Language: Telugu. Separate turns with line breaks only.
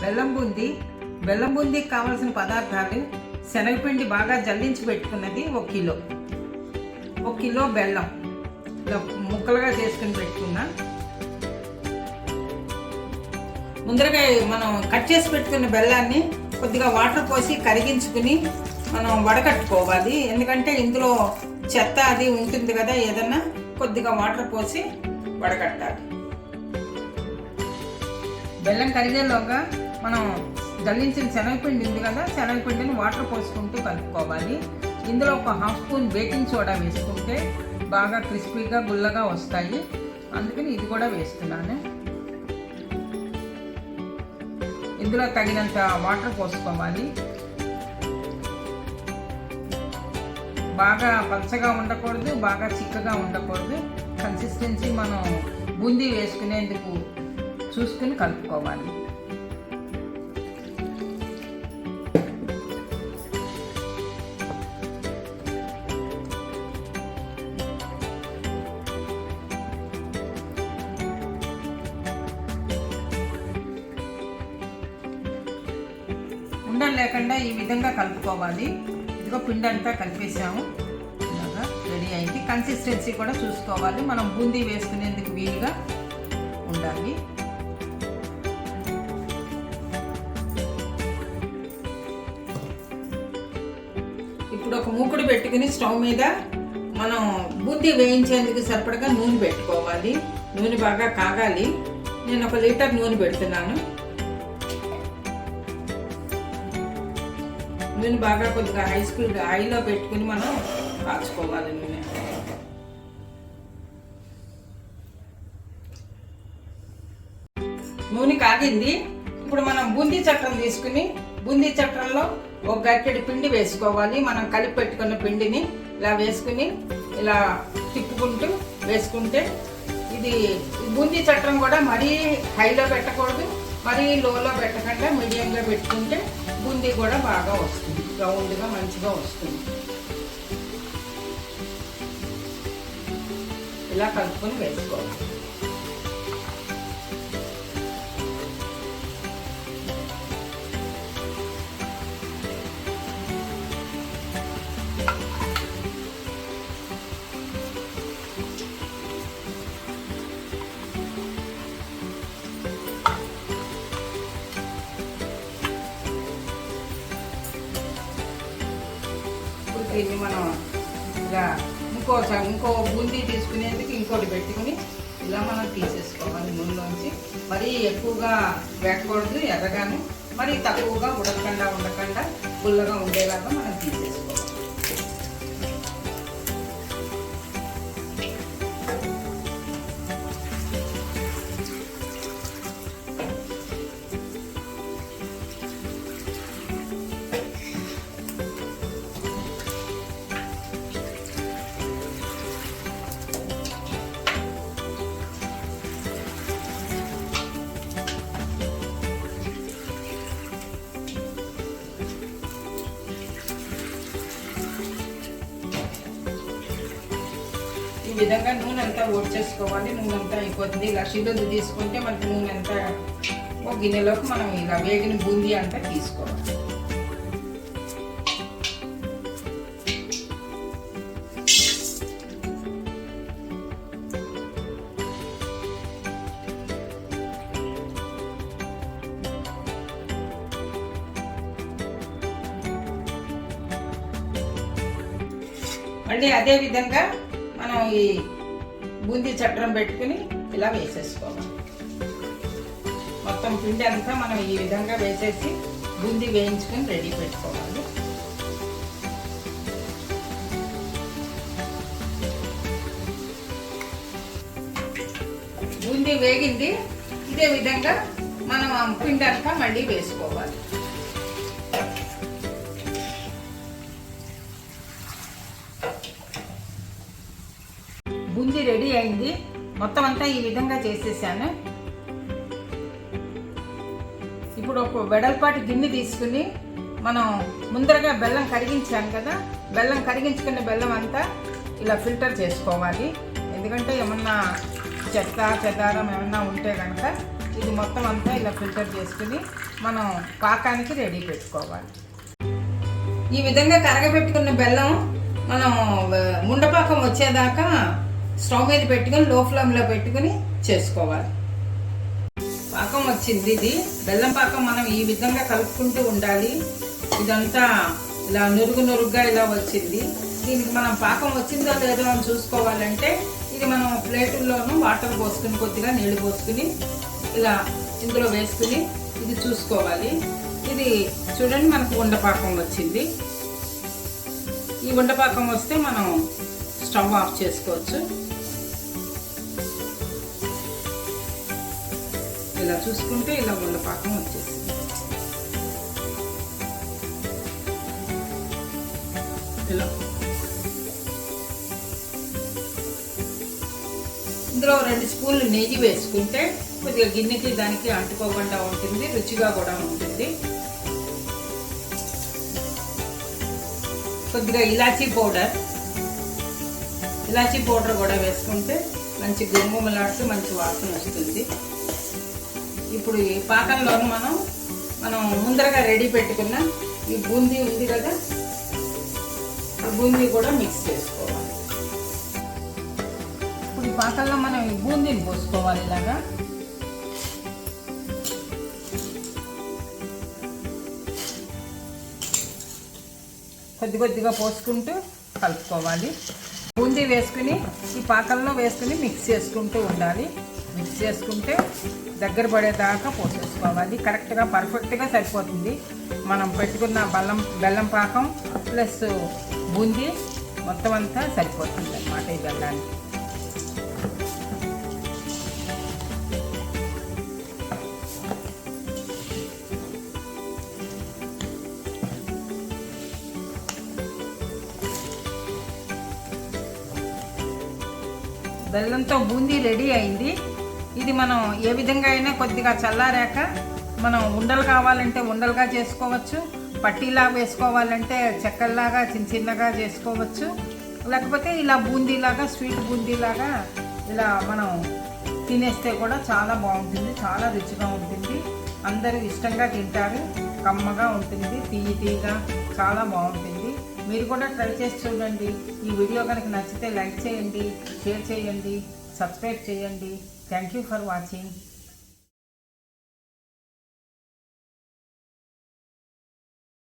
బెల్లం బూంది. బెల్లం బూందీకి కావాల్సిన పదార్థాలు శనగపిండి బాగా జల్లించి పెట్టుకున్నది ఒక కిలో. ఒక కిలో బెల్లం. ఇలా ముక్కలుగా చేసుకుని పెట్టుకున్నా. ముందరగా మనం కట్ చేసి పెట్టుకున్న బెల్లాన్ని కొద్దిగా వాటర్ పోసి కరిగించుకుని మనం వడకట్టుకోవాలి. ఎందుకంటే ఇందులో చెత్త అది ఉంటుంది కదా ఏదన్నా కొద్దిగా వాటర్ పోసి వడకట్టాలి. బెల్లం కరిగేలోగా మనం జల్లించిన శనగపిండి ఉంది కదా శనగపిండిని వాటర్ పోసుకుంటూ కలుపుకోవాలి. ఇందులో ఒక హాఫ్ స్పూన్ బేకింగ్ సోడా వేసుకుంటే బాగా క్రిస్పీగా గుల్లగా వస్తాయి. అందుకని ఇది కూడా వేస్తున్నాను. ఇందులో తగినంత వాటర్ పోసుకోవాలి. బాగా పచ్చగా ఉండకూడదు బాగా చిక్కగా ఉండకూడదు. కన్సిస్టెన్సీ మనం బూందీ వేసుకునేందుకు చూసుకుని కలుపుకోవాలి. ఉండలు లేకుండా ఈ విధంగా కలుపుకోవాలి. ఇదిగో పిండి అంతా కలిపేసాము ఇలాగా రెడీ అయింది. కన్సిస్టెన్సీ కూడా చూసుకోవాలి. మనం బూందీ వేసుకునేందుకు వీలుగా ఉండాలి. ఇప్పుడు ఒక మూకుడు పెట్టుకుని స్టవ్ మీద మనం బూందీ వేయించేందుకు సరిపడగా నూనె పెట్టుకోవాలి. నూనె బాగా కాగాలి. నేను ఒక లీటర్ నూనె పెడుతున్నాను. నూనె బాగా కొద్దిగా హై స్పీడ్ హైలో పెట్టుకుని మనం కాచుకోవాలి నూనె. నూనె కాగింది. ఇప్పుడు మనం బూందీ చక్రం తీసుకుని బూందీ చక్రంలో ఒక గట్టెడి పిండి వేసుకోవాలి. మనం కలిపి పెట్టుకున్న పిండిని ఇలా వేసుకుని ఇలా తిప్పుకుంటూ వేసుకుంటే ఇది బూందీ చక్రం కూడా మరీ హైలో పెట్టకూడదు. మరీ లోలో పెట్టకుండా మీడియంగా పెట్టుకుంటే బూందీ కూడా బాగా వస్తుంది. రౌండ్గా మంచిగా వస్తుంది. ఇలా కలుపుకొని వేసుకోవాలి. దీన్ని మనం ఇలా ఇంకో ఇంకో బూందీ తీసుకునేందుకు ఇంకోటి పెట్టుకుని ఇలా మనం తీసేసుకోవాలి నూనెలోంచి. మరీ ఎక్కువగా వేయకూడదు ఎర్రగాను మరీ తక్కువగా ఉడకకుండా ఉండకుండా గుల్లగా ఉండేలాగా మనం తీసేసుకోవాలి. విధంగా నూనె అంతా చేసుకోవాలి నూనె అంతా అయిపోతుంది. ఇలా షిల్లులు తీసుకుంటే మనకి నూనె అంతా ఒక గిన్నెలోకి మనం ఇలా వేగిన బూందీ అంతా తీసుకోవాలి. మళ్ళీ అదే విధంగా ఈ బూందీ చట్రం పెట్టుకుని ఇలా వేసేసుకోవాలి. మొత్తం పిండి అంతా మనం ఈ విధంగా వేసేసి బూందీ వేయించుకొని రెడీ పెట్టుకోవాలి. బూందీ వేగింది. ఇదే విధంగా మనం పిండి అంతా మళ్ళీ వేసుకోవాలి. బుంది రెడీ అయింది. మొత్తం అంతా ఈ విధంగా చేసేసాను. ఇప్పుడు ఒక వెడల్పాటి గిన్నె తీసుకుని మనం ముందరగా బెల్లం కరిగించాం కదా బెల్లం కరిగించుకున్న బెల్లం అంతా ఇలా ఫిల్టర్ చేసుకోవాలి. ఎందుకంటే ఏమన్నా చెత్త చెదారం ఏమన్నా ఉంటే కనుక ఇది మొత్తం అంతా ఇలా ఫిల్టర్ చేసుకుని మనం పాకానికి రెడీ పెట్టుకోవాలి. ఈ విధంగా కరగబెట్టుకున్న బెల్లం మనం ముండపాకం వచ్చేదాకా స్టవ్ మీద పెట్టుకొని లో ఫ్లేమ్లో పెట్టుకుని చేసుకోవాలి. పాకం వచ్చింది ఇది. బెల్లం పాకం మనం ఈ విధంగా కలుపుకుంటూ ఉండాలి. ఇదంతా ఇలా నురుగు నురుగ్గా ఇలా వచ్చింది. దీనికి మనం పాకం వచ్చిందో లేదో అని చూసుకోవాలంటే ఇది మనం ప్లేటుల్లోనూ వాటర్ పోసుకుని కొద్దిగా నీళ్ళు పోసుకుని ఇలా ఇందులో వేసుకుని ఇది చూసుకోవాలి. ఇది చూడండి మనకు ఉండపాకం వచ్చింది. ఈ ఉండపాకం వస్తే మనం స్టవ్ ఆఫ్ చేసుకోవచ్చు. ఇలా చూసుకుంటే ఇలా ఉండపాకం వచ్చేసింది ఇలా. ఇందులో రెండు స్పూన్లు నెయ్యి వేసుకుంటే కొద్దిగా గిన్నెకి దానికి అంటుకోకుండా ఉంటుంది రుచిగా కూడా ఉంటుంది. కొద్దిగా ఇలాచీ పౌడర్. ఇలాచీ పౌడర్ కూడా వేసుకుంటే మంచి గుమ్మలాడుతూ మంచి వాసన వస్తుంది. ఇప్పుడు ఈ పాకంలోను మనం మనం ముందరగా రెడీ పెట్టుకున్న ఈ బూందీ ఉంది కదా ఈ బూందీ కూడా మిక్స్ చేసుకోవాలి. ఇప్పుడు ఈ పాకంలో మనం ఈ బూందీని పోసుకోవాలి ఇలాగా. కొద్ది కొద్దిగా పోసుకుంటూ కలుపుకోవాలి. బూందీ వేసుకుని ఈ పాకంలో వేసుకుని మిక్స్ చేసుకుంటూ ఉండాలి. మిక్స్ చేసుకుంటే దగ్గర పడేదాకా పోసేసుకోవాలి. కరెక్ట్గా పర్ఫెక్ట్గా సరిపోతుంది. మనం పెట్టుకున్న బెల్లం బెల్లం పాకం ప్లస్ బూందీ మొత్తం అంతా సరిపోతుంది అన్నమాట ఈ బెల్లానికి. బెల్లంతో బూందీ రెడీ అయింది. ఇది మనం ఏ విధంగా అయినా కొద్దిగా చల్లారాక మనం ఉండలు కావాలంటే ఉండలుగా చేసుకోవచ్చు పట్టీలా వేసుకోవాలంటే చెక్కల్లాగా చిన్న చిన్నగా చేసుకోవచ్చు. లేకపోతే ఇలా బూందీలాగా స్వీట్ బూందీలాగా ఇలా మనం తినేస్తే కూడా చాలా బాగుంటుంది చాలా రుచిగా ఉంటుంది. అందరూ ఇష్టంగా తింటారు కమ్మగా ఉంటుంది తీయి తీయగా చాలా బాగుంటుంది. మీరు కూడా ట్రై చేసి చూడండి. ఈ వీడియో కనుక నచ్చితే లైక్ చేయండి షేర్ చేయండి సబ్స్క్రైబ్ చేయండి. Thank you for watching